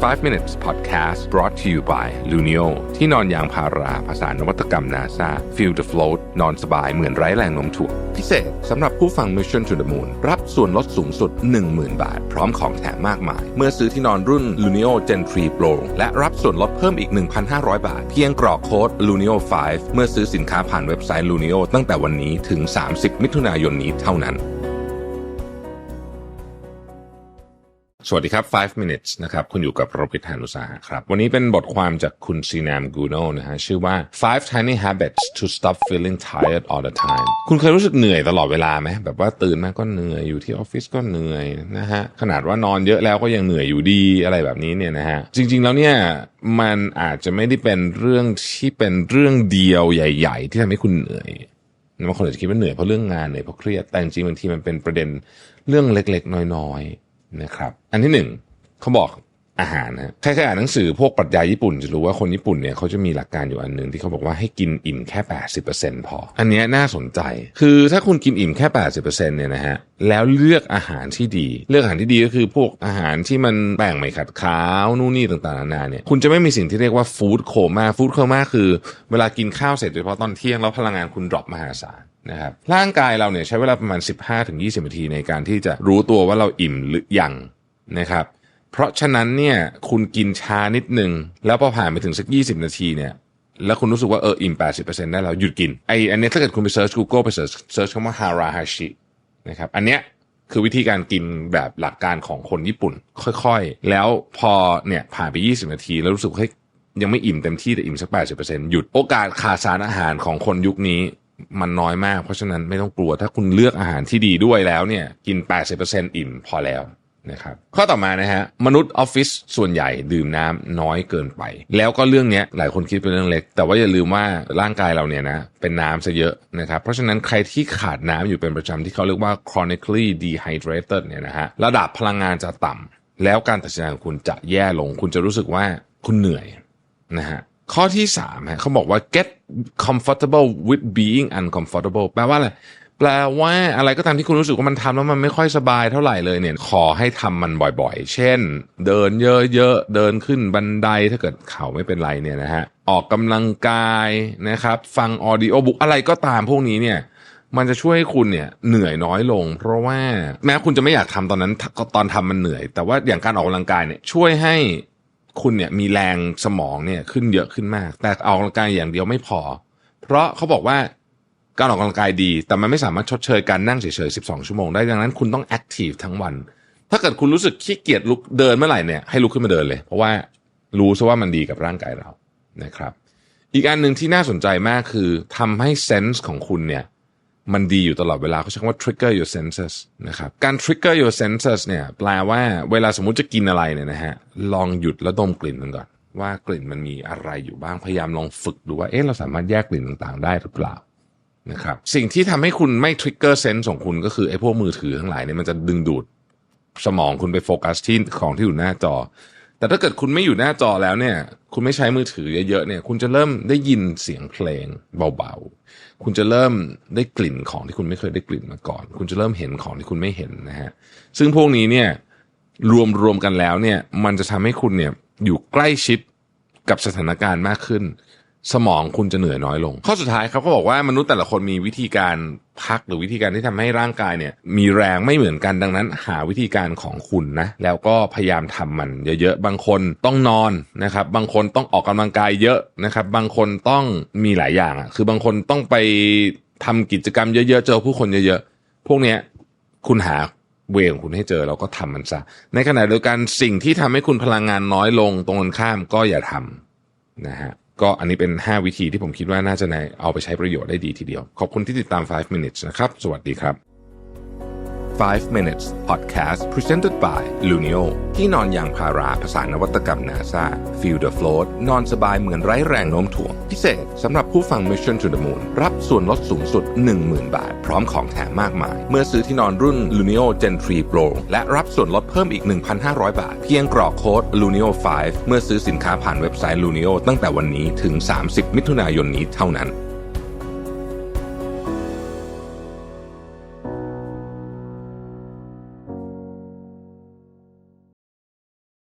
5 minutes podcast brought to you by Luno ที่นอนยางพาราภาษานวัตกรรม NASA feel the float นอนสบายเหมือนไร้แรงโน้มถ่วงพิเศษสำหรับผู้ฟัง Mission to the Moon รับส่วนลดสูงสุด 10,000 บาท พร้อมของแถมมากมาย เมื่อซื้อที่นอนรุ่น Luno Gen 3 Pro และรับส่วนลดเพิ่มอีก 1,500 บาท เพียงกรอกโค้ด Luno5 เมื่อซื้อสินค้าผ่านเว็บไซต์ Luno ตั้งแต่วันนี้ถึง 30 มิถุนายนนี้เท่านั้น สวัสดีครับ 5 minutes นะครับ คุณอยู่กับโรบิทานุสาครับ วันนี้เป็นบทความจากคุณซีนามกูโนนะฮะ ชื่อว่า five tiny habits to stop feeling tired all the time คุณเคยรู้สึกเหนื่อยตลอดเวลาไหม แบบว่าตื่นมาก็เหนื่อย อยู่ที่ออฟฟิศก็เหนื่อยนะฮะ ขนาดว่านอนเยอะแล้วก็ยังเหนื่อยอยู่ดีอะไรแบบนี้เนี่ยนะฮะ จริง ๆ แล้วเนี่ย มันอาจจะไม่ได้เป็นเรื่องที่เป็นเรื่องเดียวใหญ่ ๆ ที่ทำให้คุณเหนื่อยบางคนอาจจะคิดว่าเหนื่อยเพราะเรื่องงานเหนื่อยเพราะเครียด แต่จริงๆบางทีมันเป็นประเด็นเรื่องเล็ก ๆ น้อยๆ นะครับ อันที่หนึ่งเขาบอก อาหารนะใครเคยอ่านหนังสือพวกปรัชญาญี่ปุ่นจะรู้ว่าคนญี่ปุ่นเนี่ยเขาจะมีหลักการอยู่อันหนึ่งที่เขาบอกว่าให้กินอิ่มแค่ 80%พอ อันนี้น่าสนใจ คือถ้าคุณกินอิ่มแค่ 80%เนี่ยนะฮะ แล้วเลือกอาหารที่ดี เลือกอาหารที่ดีก็คือพวกอาหารที่มันแป้งไม่ขัดขาวนู่นนี่ต่างๆนานาเนี่ย คุณจะไม่มีสิ่งที่เรียกว่าฟู้ดโคม่า ฟู้ดโคม่าคือ เวลากินข้าวเสร็จโดยเฉพาะตอนเที่ยงแล้วพลังงานคุณดรอปมหาศาลนะครับร่างกายเราเนี่ยใช้เวลาประมาณ 15-20นาทีในการที่จะรู้ตัวว่าเราอิ่มหรือยังนะครับ เพราะฉะนั้นเนี่ยคุณกินช้านิดนึงแล้วพอผ่านไปถึงสัก 20 นาทีเนี่ยแล้วคุณรู้สึกว่าเอออิ่ม 80%ได้แล้วหยุดกินไออันเนี้ยถ้าเกิดคุณไปเซิร์ช Google ไปเซิร์ชเซิร์ชคำว่า hara hashi นะครับอันเนี้ยคือวิธีการกินแบบหลักการของคนญี่ปุ่น ค่อยๆ แล้วพอเนี่ยผ่านไป 20 นาที แล้วรู้สึกว่าเฮ้ยยังไม่อิ่มเต็มที่แต่อิ่มสัก 80%หยุดโอกาสขาดสารอาหารของคนยุคนี้มันน้อยมาก เพราะฉะนั้นไม่ต้องกลัวถ้าคุณเลือกอาหารที่ดีด้วยแล้วเนี่ยกิน 80%อิ่มพอแล้ว นะครับข้อต่อมานะฮะมนุษย์ออฟฟิศส่วนใหญ่ดื่มน้ำน้อยเกินไป แล้วก็เรื่องนี้หลายคนคิดเป็นเรื่องเล็ก แต่ว่าอย่าลืมว่าร่างกายเราเนี่ยนะเป็นน้ำซะเยอะนะครับเพราะฉะนั้นใครที่ขาดน้ำอยู่เป็นประจำที่เขาเรียกว่า chronically dehydrated เนี่ยนะฮะระดับพลังงานจะต่ำแล้วการตัดสินใจของคุณจะแย่ลง คุณจะรู้สึกว่าคุณเหนื่อยนะฮะข้อที่สามฮะเขาบอกว่า get comfortable with being uncomfortable แปลว่าอะไร แปลว่าอะไรก็ตามที่คุณรู้สึกว่ามันทำแล้วมันไม่ค่อยสบายเท่าไหร่เลยเนี่ยขอให้ทำมันบ่อยๆ เช่น เดินเยอะๆ เดินขึ้นบันไดถ้าเกิดเข่าไม่เป็นไรเนี่ยนะฮะออกกำลังกายนะครับฟังออดิโอบุ๊กอะไรก็ตามพวกนี้เนี่ยมันจะช่วยให้คุณเนี่ยเหนื่อยน้อยลง เพราะว่าแม้คุณจะไม่อยากทำตอนนั้นตอนทำมันเหนื่อย แต่ว่าอย่างการออกกำลังกายเนี่ยช่วยให้คุณเนี่ยมีแรงสมองเนี่ยขึ้นเยอะขึ้นมาก แต่ออกกำลังกายอย่างเดียวไม่พอ เพราะเขาบอกว่า การออกกำลังกายดี แต่มันไม่สามารถชดเชยการนั่งเฉยๆ 12 ชั่วโมงได้ดังนั้นคุณต้องแอคทีฟทั้งวัน ถ้าเกิดคุณรู้สึกขี้เกียจลุกเดินเมื่อไหร่เนี่ยให้ลุกขึ้นมาเดินเลย เพราะว่ารู้ซะว่ามันดีกับร่างกายเรานะครับ อีกอันหนึ่งที่น่าสนใจมากคือทำให้เซนส์ของคุณเนี่ยมันดีอยู่ตลอดเวลาเขาใช้คำว่า trigger your senses นะครับการ trigger your senses เนี่ยแปลว่าเวลาสมมติจะกินอะไรเนี่ยนะฮะลองหยุดแล้วดมกลิ่นมันก่อนว่ากลิ่นมันมีอะไรอยู่บ้างพยายามลองฝึกดูว่าเอ๊ะเราสามารถแยกกลิ่นต่างๆ ได้หรือเปล่า นะครับสิ่งที่ทำให้คุณไม่ trigger sense ของคุณก็คือไอ้พวกมือถือทั้งหลายเนี่ยมันจะดึงดูดสมองคุณไปโฟกัสที่ของที่อยู่หน้าจอ แต่ถ้าเกิดคุณไม่อยู่หน้าจอแล้วเนี่ย คุณไม่ใช้มือถือเยอะๆเนี่ย คุณจะเริ่มได้ยินเสียงเพลงเบาๆ คุณจะเริ่มได้กลิ่นของที่คุณไม่เคยได้กลิ่นมาก่อน คุณจะเริ่มเห็นของที่คุณไม่เห็นนะฮะซึ่งพวกนี้เนี่ยรวมรวมกันแล้วเนี่ย มันจะทำให้คุณเนี่ยอยู่ใกล้ชิดกับสถานการณ์มากขึ้น สมองคุณจะเหนื่อยน้อยลง ข้อสุดท้ายเขาก็บอกว่ามนุษย์แต่ละคนมีวิธีการพักหรือวิธีการที่ทำให้ร่างกายเนี่ย มีแรงไม่เหมือนกันดังนั้น หาวิธีการของคุณนะ แล้วก็พยายามทำมันเยอะๆ บางคนต้องนอนนะครับ บางคนต้องออกกำลังกายเยอะนะครับ บางคนต้องมีหลายอย่างอะคือบางคนต้องไปทำกิจกรรมเยอะๆ เจอผู้คนเยอะๆ พวกเนี้ยคุณหาเวของคุณให้เจอแล้วก็ทำมันซะ ในขณะเดียวกันสิ่งที่ทำให้คุณพลังงานน้อยลงตรงกันข้ามก็อย่าทำนะฮะ ก็อันนี้เป็น 5 วิธีที่ผมคิดว่าน่าจะในเอาไปใช้ประโยชน์ได้ดีทีเดียว ขอบคุณที่ติดตาม 5 minutes นะครับ สวัสดีครับ 5 minutes podcast presented by Lunio ที่นอนยางพาราภาษานวัตกรรม NASA feel the float นอนสบายเหมือนไร้แรงโน้มถ่วง พิเศษสำหรับผู้ฟัง Mission to the Moon รับส่วนลดสูงสุด 10,000 บาท พร้อมของแถมมากมาย เมื่อซื้อที่นอนรุ่น Lunio Gen 3 Pro และรับส่วนลดเพิ่มอีก 1,500 บาท เพียงกรอกโค้ด Lunio 5 เมื่อซื้อสินค้าผ่านเว็บไซต์ Lunio ตั้งแต่วันนี้ถึง 30 มิถุนายนนี้เท่านั้น